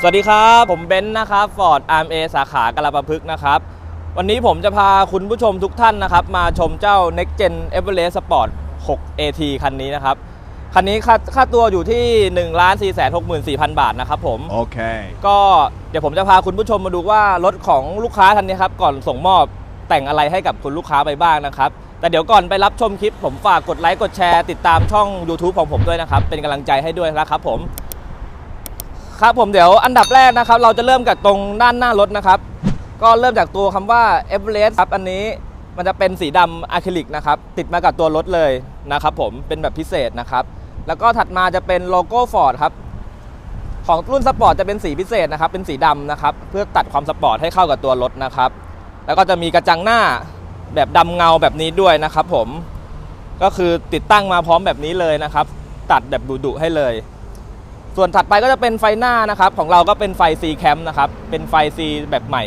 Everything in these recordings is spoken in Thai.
สวัสดีครับ ผมเบนซ์นะครับฟอร์ดอาร์เอสาขากระปะพึกษ์นะครับ วันนี้ผมจะพาคุณผู้ชมทุกท่านนะครับ มาชมเจ้า Next Gen Everest Sport 6 AT คันนี้นะครับ คันนี้ค่าค่าตัวอยู่ที่ 1 4 6 4 0 0 0 บาทนะครับผม Okay. ก็เดี๋ยวผมจะพาคุณผู้ชมมาดูว่ารถของลูกค้าคันนี้ครับ ก่อนส่งมอบแต่งอะไรให้กับคุณลูกค้าไปบ้างนะครับ แต่เดี๋ยวก่อนไปรับชมคลิป ผมฝากกดไลค์กดแชร์ติดตามช่อง YouTube ของผมด้วยนะครับเป็นกำลังใจให้ด้วยนะครับผม ครับผมเดี๋ยวอันดับแรกนะครับเราจะเริ่มจากตรงด้านหน้ารถนะครับ ก็เริ่มจากตัวคำว่า Everest ครับอันนี้มันจะเป็นสีดำอะคริลิกนะครับติดมากับตัวรถเลยนะครับผมเป็นแบบพิเศษนะครับ แล้วก็ถัดมาจะเป็นโลโก้ Ford ครับของรุ่นสปอร์ตจะเป็นสีพิเศษนะครับเป็นสีดำนะครับเพื่อตัดความสปอร์ตให้เข้ากับตัวรถนะครับ แล้วก็จะมีกระจังหน้าแบบดำเงาแบบนี้ด้วยนะครับผมก็คือติดตั้งมาพร้อมแบบนี้เลยนะครับ ตัดแบบดุๆให้เลย ส่วนถัดไปก็จะเป็นไฟหน้านะครับ ของเราก็เป็นไฟ C Cam นะครับ เป็นไฟ C แบบใหม่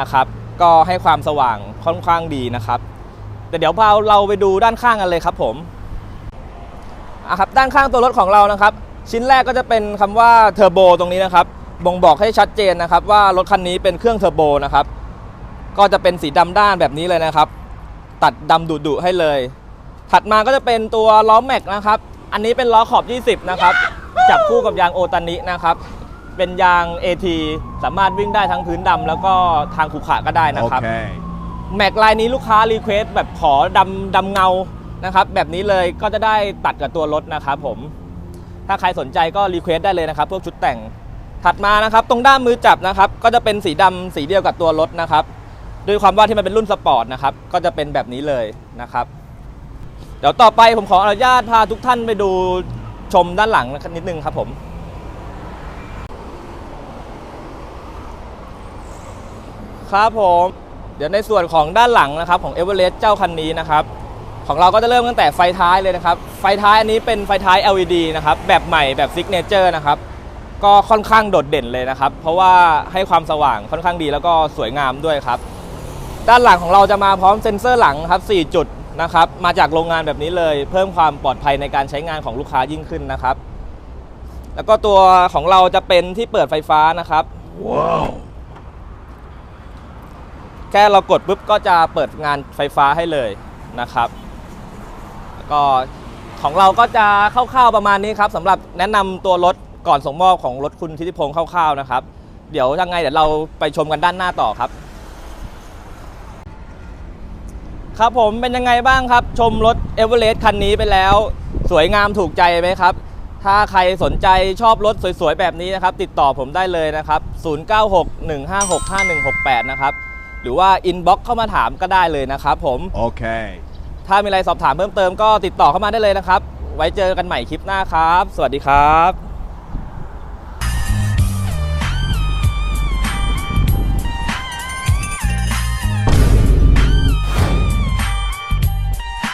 นะครับ ก็ให้ความสว่างค่อนข้างดีนะครับ แต่เดี๋ยวพาเราไปดูด้านข้างกันเลยครับผมอะครับด้านข้างตัวรถของเรานะครับ ชิ้นแรกก็จะเป็นคำว่าเทอร์โบตรงนี้นะครับบ่งบอกให้ชัดเจนนะครับ ว่ารถคันนี้เป็นเครื่องเทอร์โบนะครับ ก็จะเป็นสีดำด้านแบบนี้เลยนะครับ ตัดดำดุๆให้เลย ถัดมาก็จะเป็นตัวล้อแม็กนะครับ อันนี้เป็นล้อขอบ 20 นะครับ จับคู่กับยางโอตานินะครับ เป็นยาง AT สามารถวิ่งได้ทั้งพื้นดำแล้วก็ทางขรุขระก็ได้นะครับ Okay. แม็กลายนี้ลูกค้ารีเควสแบบขอดำดำเงานะครับ แบบนี้เลยก็จะได้ตัดกับตัวรถนะครับผม ถ้าใครสนใจก็รีเควสได้เลยนะครับ พวกชุดแต่งถัดมานะครับ ตรงด้ามมือจับนะครับ ก็จะเป็นสีดำสีเดียวกับตัวรถนะครับ ด้วยความว่าที่มันเป็นรุ่นสปอร์ตนะครับ ก็จะเป็นแบบนี้เลยนะครับ เดี๋ยวต่อไปผมขออนุญาตพาทุกท่านไปดู ชมด้านหลังนิดนึงครับผมครับผมเดี๋ยวในส่วนของด้านหลังนะครับของ e v e r e s t เจ้าคันนี้นะครับ ของเราก็จะเริ่มตั้งแต่ไฟท้ายเลยนะครับ ไฟท้ายอันนี้เป็นไฟท้าย LED นะครับ แบบใหม่แบบซิกเนเจอร์นะครับ ก็ค่อนข้างโดดเด่นเลยนะครับ เพราะว่าให้ความสว่างค่อนข้างดีแล้วก็สวยงามด้วยครับ ด้านหลังของเราจะมาพร้อมเซ็นเซอร์หลังครับ 4 จุด นะครับมาจากโรงงานแบบนี้เลย เพิ่มความปลอดภัยในการใช้งานของลูกค้ายิ่งขึ้นนะครับ แล้วก็ตัวของเราจะเป็นที่เปิดไฟฟ้านะครับ Wow. แค่เรากดปุ๊บก็จะเปิดงานไฟฟ้าให้เลยนะครับแล้วก็ของเราก็จะคร่าวๆประมาณนี้ครับสำหรับแนะนำตัวรถก่อนส่งมอบของรถคุณทิติพงศ์คร่าวๆนะครับ เดี๋ยวยังไงเดี๋ยวเราไปชมกันด้านหน้าต่อครับ ครับผมเป็นยังไงบ้างครับ ชมรถเอเวอเรสต์คันนี้ไปแล้ว สวยงามถูกใจไหมครับ ถ้าใครสนใจชอบรถสวยๆ แบบนี้นะครับ ติดต่อผมได้เลยนะครับ 0961565168 นะครับ หรือว่าอินบ็อกเข้ามาถามก็ได้เลยนะครับผม Okay. ถ้ามีอะไรสอบถามเพิ่มเติมก็ติดต่อเข้ามาได้เลยนะครับ ไว้เจอกันใหม่คลิปหน้าครับ สวัสดีครับ